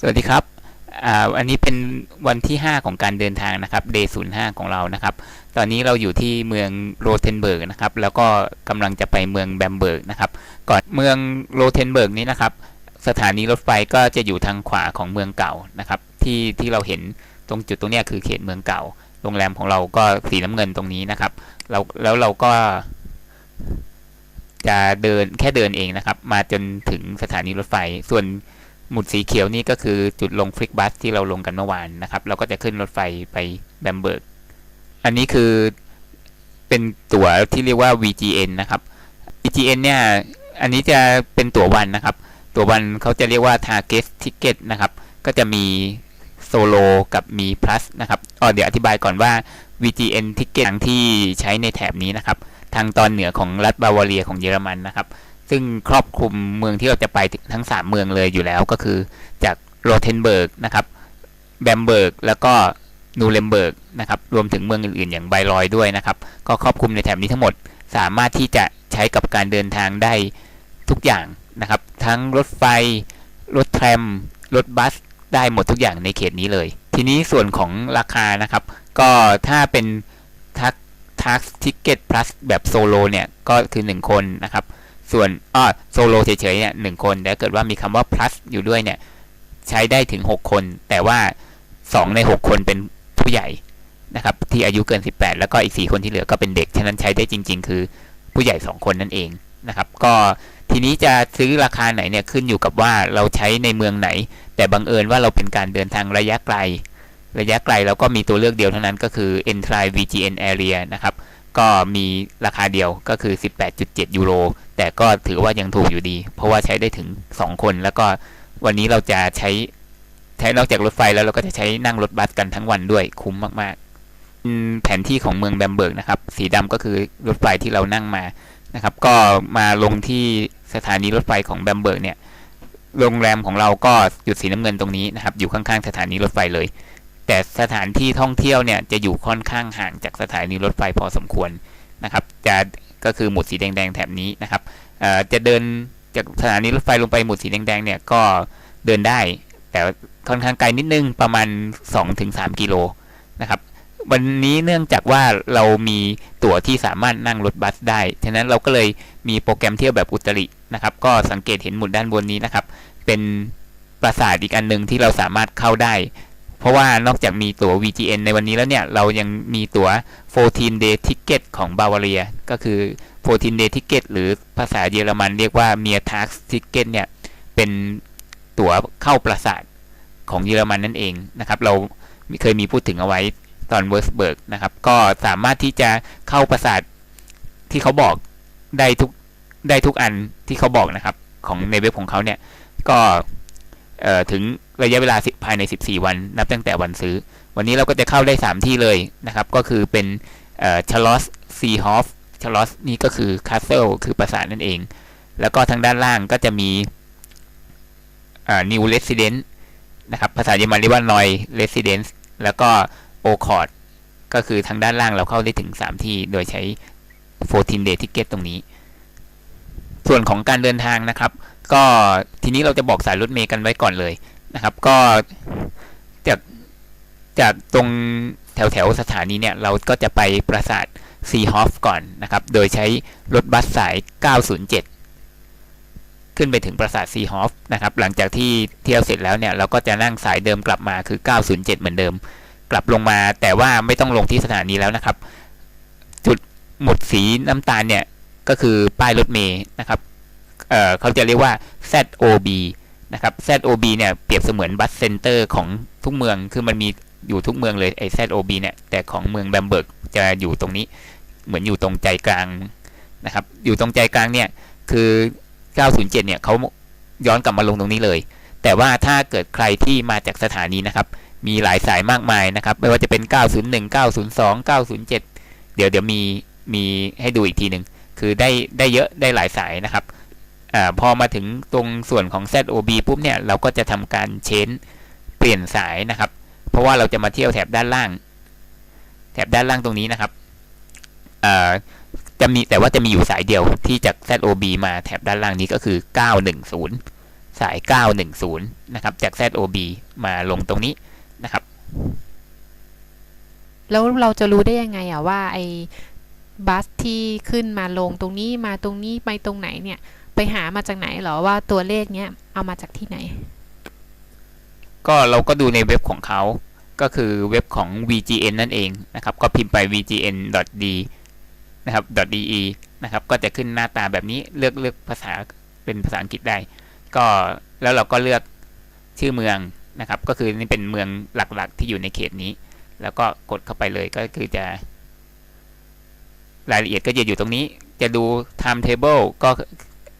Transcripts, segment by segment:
สวัสดีครับอ่าอันนี้เป็นวันที่ 5 ของการเดินทางนะครับ day 05 ของเรานะครับ ตอนนี้เราอยู่ที่เมืองโรเทนเบิร์กนะครับ แล้วก็กำลังจะไปเมืองแบมเบิร์กนะครับ ก่อนเมืองโรเทนเบิร์กนี้นะครับ สถานีรถไฟก็จะอยู่ทางขวาของเมืองเก่านะครับ ที่ที่เราเห็นตรงจุดตรงนี้คือเขตเมืองเก่า โรงแรมของเราก็สีน้ำเงินตรงนี้นะครับ เราแล้วเราก็จะเดินแค่เดินเองนะครับ มาจนถึงสถานีรถไฟ ส่วน หมุดสีเขียวนี่ก็คือจุดลงฟลิกบัสที่เราลงกันเมื่อวานนะครับ เราก็จะขึ้นรถไฟไปแบมเบิร์ก อันนี้คือเป็นตั๋วที่เรียกว่า VGN นะครับ VGN เนี่ย อันนี้จะเป็นตั๋ววันนะครับ ตั๋ววันเขาจะเรียกว่า Target Ticket นะครับ ก็จะมีโซโลกับมี plus นะครับอ๋อเดี๋ยวอธิบายก่อนว่า VGN Ticket ที่ใช้ในแถบนี้นะครับ ทางตอนเหนือของรัฐบาวาเรียของเยอรมันนะครับ ซึ่งครอบคลุมเมืองที่เราจะไปทั้ง 3 เมืองเลยอยู่แล้วก็คือจากโรเทนเบิร์กนะครับแบมเบิร์กแล้วก็นูเรมเบิร์กนะครับรวมถึงเมืองอื่นๆ อย่างไบรอยด้วยนะครับ ก็ครอบคลุมในแถบนี้ทั้งหมด สามารถที่จะใช้กับการเดินทางได้ทุกอย่างนะครับ ทั้งรถไฟ รถแทรม รถบัส ได้หมดทุกอย่างในเขตนี้เลย ทีนี้ส่วนของราคานะครับ ก็ถ้าเป็นทักทักทิกเก็ต plus แบบโซโลเนี่ย ก็คือ 1 คนนะครับ ส่วนอ้อโซโลเฉยๆเนี่ยหนึ่งคนแต่เกิดว่ามีคำว่า plus อยู่ด้วยเนี่ยใช้ได้ถึง 6 คน แต่ว่า 2 ใน 6 คนเป็นผู้ใหญ่นะครับที่อายุเกิน 18 แล้วก็อีก 4 คนที่เหลือก็เป็นเด็ก ฉะนั้นใช้ได้จริง ๆ คือผู้ใหญ่ 2 คนนั่นเองนะครับ ก็ทีนี้จะซื้อราคาไหนเนี่ยขึ้นอยู่กับว่าเราใช้ในเมืองไหน แต่บังเอิญว่าเราเป็นการเดินทางระยะไกล ระยะไกลเราก็มีตัวเลือกเดียวเท่านั้นก็คือ e n t r i VGN Area นะครับ ก็มีราคาเดียวก็คือ 18.7 ยูโร แต่ก็ถือว่ายังถูกอยู่ดี เพราะว่าใช้ได้ถึง 2 คน แล้วก็วันนี้เราจะใช้ใช้นอกจากรถไฟแล้วเราก็จะใช้นั่งรถบัสกันทั้งวันด้วยคุ้มมากๆแผนที่ของเมืองแบมเบิร์กนะครับ สีดำก็คือรถไฟที่เรานั่งมานะครับ ก็มาลงที่สถานีรถไฟของแบมเบิร์กเนี่ยโรงแรมของเราก็จุดสีน้ำเงินตรงนี้นะครับ อยู่ข้างๆสถานีรถไฟเลย แต่สถานที่ท่องเที่ยวเนี่ยจะอยู่ค่อนข้างห่างจากสถานีรถไฟพอสมควรนะครับ จะก็คือหมุดสีแดงๆแถบนี้นะครับเอ่อจะเดินจากสถานีรถไฟลงไปหมุดสีแดงๆเนี่ยก็เดินได้ แต่ค่อนข้างไกลนิดนึงประมาณ 2-3 กิโลนะครับวันนี้เนื่องจากว่าเรามีตั๋วที่สามารถนั่งรถบัสได้ ฉะนั้นเราก็เลยมีโปรแกรมเที่ยวแบบอุตรินะครับ ก็สังเกตเห็นหมุดด้านบนนี้นะครับ เป็นปราสาทอีกอันหนึ่งที่เราสามารถเข้าได้ เพราะว่านอกจากมีตั๋ว VGN ในวันนี้แล้วเนี่ย เรายังมีตั๋ว 14 day ticket ของบาวาเรีย ก็คือ 14 day ticket หรือภาษาเยอรมันเรียกว่า m e e r t a g ticket เนี่ย เป็นตั๋วเข้าปราสาทของเยอรมันนั่นเองนะครับ เราเคยมีพูดถึงเอาไว้ตอนเวิร์สเบิร์กนะครับ ก็สามารถที่จะเข้าปราสาทที่เขาบอกได้ทุกได้ทุกอันที่เขาบอกนะครับ ของในเว็บของเขาเนี่ย ก็ ถึงระยะเวลาภายใน 14 วัน นับตั้งแต่วันซื้อ วันนี้เราก็จะเข้าได้ 3 ที่เลยนะครับ ก็คือเป็นเอ่อชาร์ลสซีฮอฟชาร์ลสนี่ก็คือคาสเซิลคือปราสาทนั่นเอง แล้วก็ทางด้านล่างก็จะมีนิวเรสซิเดนต์นะครับ ภาษาเยอรมันเรียกว่านอยเรสซิเดนซ์แล้วก็โอคอร์ดก็คือทางด้านล่างเราเข้าได้ถึง 3 ที่ โดยใช้14 day ticket ตรงนี้ ส่วนของการเดินทางนะครับ ก็ทีนี้เราจะบอกสายรถเมย์กันไว้ก่อนเลยนะครับ ก็จากจากตรงแถวแถวสถานีเนี่ย เราก็จะไปปราสาทซีฮอฟก่อนนะครับ โดยใช้รถบัสสาย 907 ขึ้นไปถึงปราสาทซีฮอฟนะครับ หลังจากที่เที่ยวเสร็จแล้วเนี่ย เราก็จะนั่งสายเดิมกลับมาคือ 907 เหมือนเดิม กลับลงมาแต่ว่าไม่ต้องลงที่สถานีแล้วนะครับ จุดหมุดสีน้ำตาลเนี่ย ก็คือป้ายรถเมย์นะครับ เออเขาจะเรียกว่า ZOB นะครับ ZOB เนี่ยเปรียบเสมือนบัสเซนเตอร์ของทุกเมือง คือมันมีอยู่ทุกเมืองเลยไอ้ ZOB เนี่ยแต่ของเมืองแบมเบิร์กจะอยู่ตรงนี้ เหมือนอยู่ตรงใจกลางนะครับ อยู่ตรงใจกลางเนี่ยคือ 907 เนี่ยเขาย้อนกลับมาลงตรงนี้เลย แต่ว่าถ้าเกิดใครที่มาจากสถานีนะครับ มีหลายสายมากมายนะครับ ไม่ว่าจะเป็น 901 902 907 เดี๋ยวเดี๋ยวมีมีให้ดูอีกทีหนึ่งคือได้ได้เยอะได้หลายสายนะครับ อพอมาถึงตรงส่วนของ ZOB ปุ๊บเนี่ยเราก็จะทำการเชนเปลี่ยนสายนะครับ เพราะว่าเราจะมาเที่ยวแถบด้านล่าง แถบด้านล่างตรงนี้นะครับจะมีแต่ว่าจะมีอยู่สายเดียวที่จาก ZOB มาแถบด้านล่างนี้ก็คือ 910 สาย 910 นะครับ จาก ZOB มาลงตรงนี้นะครับ แล้วเราจะรู้ได้ยังไงอะว่าไอ้บัสที่ขึ้นมาลงตรงนี้มาตรงนี้ไปตรงไหนเนี่ย ไปหามาจากไหนหรอว่าตัวเลขเนี้ยเอามาจากที่ไหน ก็เราก็ดูในเว็บของเขา ก็คือเว็บของ VGN นั่นเองนะครับ ก็พิมพ์ไป vgn.d นะครับ .de นะครับ ก็จะขึ้นหน้าตาแบบนี้เลือกเลือกภาษาเป็นภาษาอังกฤษได้ ก็แล้วเราก็เลือกชื่อเมืองนะครับ ก็คือนี่เป็นเมืองหลักๆที่อยู่ในเขตนี้ แล้วก็กดเข้าไปเลยก็คือจะ รายละเอียดก็จะอยู่ตรงนี้ จะดู timetable ก็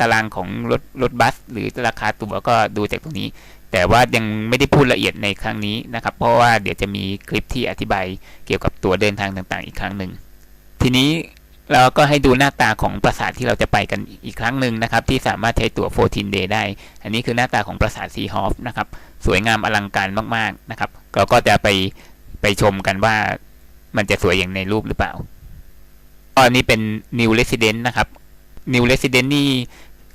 ตารางของรถรถบัส หรือราคาตั๋วก็ดูจากตรงนี้ แต่ว่ายังไม่ได้พูดละเอียดในครั้งนี้นะครับ เพราะว่าเดี๋ยวจะมีคลิปที่อธิบายเกี่ยวกับตั๋วเดินทางต่าง ๆ อีกครั้งหนึ่งทีนี้เราก็ให้ดูหน้าตาของปราสาทที่เราจะไปกันอีกครั้งหนึ่งนะครับ ที่สามารถใช้ตั๋ว 14 day ได้ อันนี้คือหน้าตาของปราสาทซีฮอฟนะครับ สวยงามอลังการมาก ๆ นะครับ เราก็จะไปไปชมกันว่ามันจะสวยอย่างในรูปหรือเปล่าอันนี้เป็น new resident นะครับ new resident นี่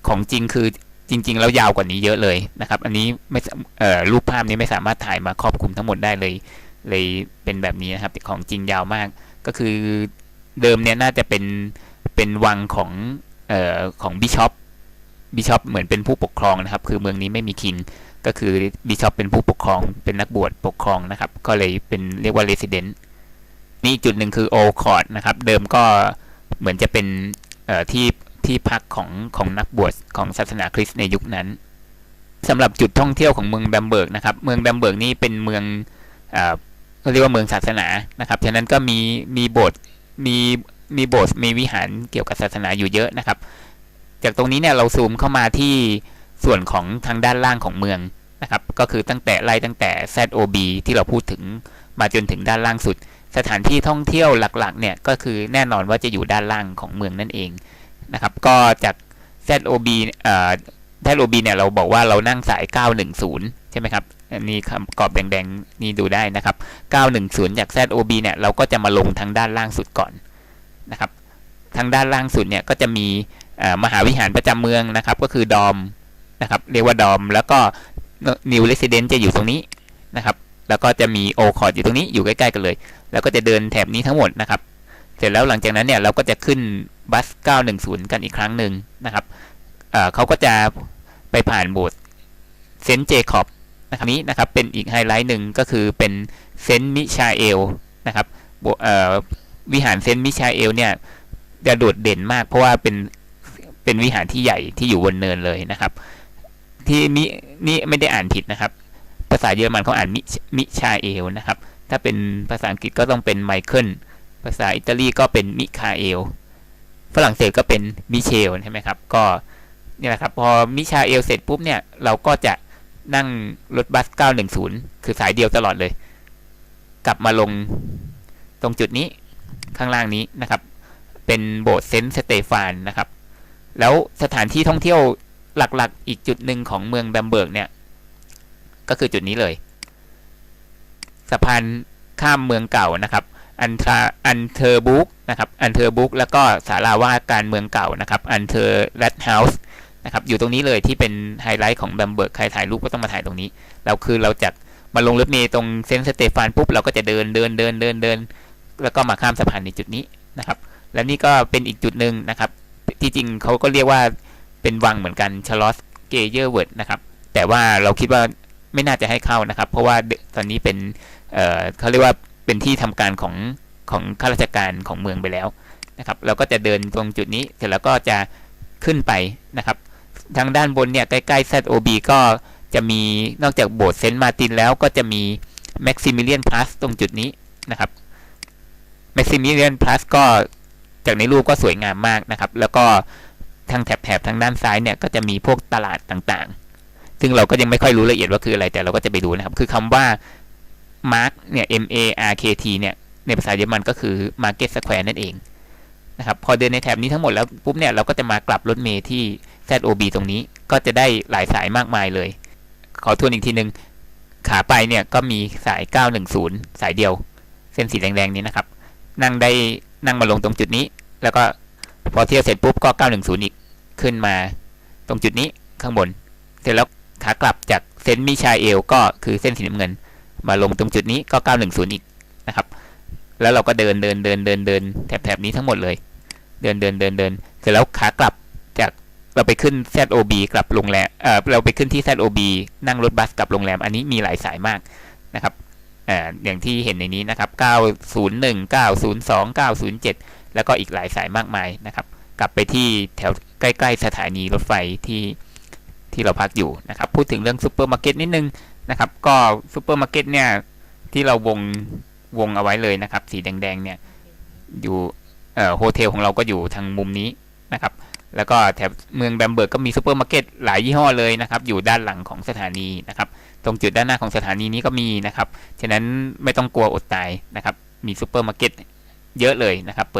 ของจริงคือจริง ๆ แล้วยาวกว่านี้เยอะเลยนะครับ อันนี้ไม่เอ่อรูปภาพนี้ไม่สามารถถ่ายมาครอบคลุมทั้งหมดได้เลย เลยเป็นแบบนี้นะครับของจริงยาวมาก ก็คือเดิมเนี่ยน่าจะเป็นเป็นวังของเอ่อของบิชอปบิชอปเหมือนเป็นผู้ปกครองนะครับ คือเมืองนี้ไม่มีคิงก็คือบิชอปเป็นผู้ปกครองเป็นนักบวชปกครองนะครับ ก็เลยเป็นเรียกว่าเรส i เดนต์นี่จุดหนึ่งคือโอคอร์ดนะครับ เดิมก็เหมือนจะเป็นเอ่อที่ ที่พักของของนักบวชของศาสนาคริสต์ในยุคนั้นสำหรับจุดท่องเที่ยวของเมืองแบมเบิร์กนะครับ เมืองแบมเบิร์กนี่เป็นเมืองเอ่อเขาเรียกว่าเมืองศาสนานะครับ ฉะนั้นก็มีมีโบสถ์มีมีโบสถ์มีวิหารเกี่ยวกับศาสนาอยู่เยอะนะครับ จากตรงนี้เนี่ยเราซูมเข้ามาที่ส่วนของทางด้านล่างของเมืองนะครับ ก็คือตั้งแต่ไล่ตั้งแต่ ZOB ที่เราพูดถึงมาจนถึงด้านล่างสุด สถานที่ท่องเที่ยวหลักๆเนี่ยก็คือแน่นอนว่าจะอยู่ด้านล่างของเมืองนั่นเอง นะครับ ก็จาก ZOB เอ่อ ZOB เนี่ยเราบอกว่าเรานั่งสาย 910 ใช่ไหมครับนนี้คำกรอบแดงๆ นี่ดูได้นะครับ 910 จาก ZOB เนี่ยเราก็จะมาลงทางด้านล่างสุดก่อนนะครับ ทางด้านล่างสุดเนี่ยก็จะมีมหาวิหารประจำเมืองนะครับ ก็คือดอมนะครับเรียกว่าดอม แล้วก็ New Resident จะอยู่ตรงนี้นะครับ แล้วก็จะมีโอคอร์ดอยู่ตรงนี้อยู่ใกล้ๆกันเลย แล้วก็จะเดินแถบนี้ทั้งหมดนะครับ เสร็จแล้วหลังจากนั้นเนี่ยเราก็จะขึ้นบัส 910 กันอีกครั้งหนึ่งนะครับเขาก็จะไปผ่านโบสถ์เซนต์เจคอบนะครับนี้นะครับเป็นอีกไฮไลท์หนึ่งก็คือเป็นเซนต์มิชาเอลนะครับวิหารเซนต์มิชาเอลเนี่ยจะโดดเด่นมากเพราะว่าเป็นเป็นวิหารที่ใหญ่ที่อยู่บนเนินเลยนะครับ ที่มินี่ไม่ได้อ่านผิดนะครับ ภาษาเยอรมันเขาอ่านมิมิชาเอลนะครับ ถ้าเป็นภาษาอังกฤษก็ต้องเป็นไมเคิล ภาษาอิตาลีก็เป็นมิคาเอล ฝรั่งเศสก็เป็นมิเชลใช่ไหมครับ ก็นี่แหละครับพอมิชาเอลเสร็จปุ๊บเนี่ยเราก็จะนั่งรถบัส 910 คือสายเดียวตลอดเลย กลับมาลงตรงจุดนี้ข้างล่างนี้นะครับ เป็นโบสถ์เซนต์สเตฟานนะครับ แล้วสถานที่ท่องเที่ยวหลักๆ อีกจุดหนึ่งของเมืองแบมเบิร์กเนี่ย ก็คือจุดนี้เลย สะพานข้ามเมืองเก่านะครับ อันทาอันเทอร์บุ๊กนะครับอันเทอร์บุ๊กแล้วก็ศาลาว่าการเมืองเก่านะครับอันเทอร์แรดเฮาส์นะครับอยู่ตรงนี้เลยที่เป็นไฮไลท์ของแบมเบิร์กใครถ่ายรูปก็ต้องมาถ่ายตรงนี้ เราคือเราจากมาลงรถเมล์ตรงเซนต์สเตฟานปุ๊บเราก็จะเดินเดินเดินเดินเดิน แล้วก็มาข้ามสะพานในจุดนี้นะครับ และนี่ก็เป็นอีกจุดหนึ่งนะครับ ที่จริงเขาก็เรียกว่าเป็นวังเหมือนกันชลอสเกเยอร์เวิร์ดนะครับ แต่ว่าเราคิดว่าไม่น่าจะให้เข้านะครับ เพราะว่าตอนนี้เป็นเเขาเรียกว่า เป็นที่ทำการของของข้าราชการของเมืองไปแล้วนะครับ เราก็จะเดินตรงจุดนี้เสร็จแล้วก็จะขึ้นไปนะครับ ทางด้านบนเนี่ยใกล้ๆ ZOB ก็จะมีนอกจากโบสถ์เซนต์มาตินแล้วก็จะมี Maximilian Plus ตรงจุดนี้นะครับ Maximilian Plus ก็จากในรูปก็สวยงามมากนะครับ แล้วก็ทางแถบๆทางด้านซ้ายเนี่ยก็จะมีพวกตลาดต่างๆ ซึ่งเราก็ยังไม่ค่อยรู้ละเอียดว่าคืออะไรแต่เราก็จะไปดูนะครับ คือคำว่า Mark เนี่ย M A R K T เนี่ย ในภาษาเยอรมันก็คือ Market Square นั่นเองนะครับ พอเดินในแถบนี้ทั้งหมดแล้วปุ๊บเนี่ย เราก็จะมากลับรถเมล์ที่ ZOB ตรงนี้ ก็จะได้หลายสายมากมายเลย ขอทวนอีกทีหนึ่งขาไปเนี่ยก็มีสาย 910 สายเดียว เส้นสีแดงๆนี้นะครับ นั่งได้นั่งมาลงตรงจุดนี้ แล้วก็พอเที่ยวเสร็จปุ๊บก็ 910 อีก ขึ้นมาตรงจุดนี้ข้างบน เสร็จแล้วขากลับจากเซนต์มิชาเอลก็คือเส้นสีน้ำเงิน มาลงตรงจุดนี้ก็ 910 อีกนะครับ แล้วเราก็เดินเดินเดินเดินเดินแถบแถบนี้ทั้งหมดเลย เดินเดินเดินเดินเสร็จแล้วขากลับจากเราไปขึ้น ZOB กลับโรงแรมเออเราไปขึ้นที่ ZOB นั่งรถบัสกลับโรงแรม อันนี้มีหลายสายมากนะครับเอ่ออย่างที่เห็นในนี้นะครับ 901 902 907 แล้วก็อีกหลายสายมากมายนะครับ กลับไปที่แถวใกล้ ๆ สถานีรถไฟที่ที่เราพักอยู่นะครับ พูดถึงเรื่องซูเปอร์มาร์เก็ตนิดนึง นะครับ ก็ซูเปอร์มาร์เก็ตเนี่ยที่เราวงวงเอาไว้เลยนะครับ สีแดงๆเนี่ยอยู่เอ่อโฮเทลของเราก็อยู่ทางมุมนี้นะครับ แล้วก็แถบเมืองแบมเบิร์กก็มีซูเปอร์มาร์เก็ตหลายยี่ห้อเลยนะครับ อยู่ด้านหลังของสถานีนะครับ ตรงจุดด้านหน้าของสถานีนี้ก็มีนะครับ ฉะนั้นไม่ต้องกลัวอดตายนะครับ มีซูเปอร์มาร์เก็ตเยอะเลยนะครับเปิด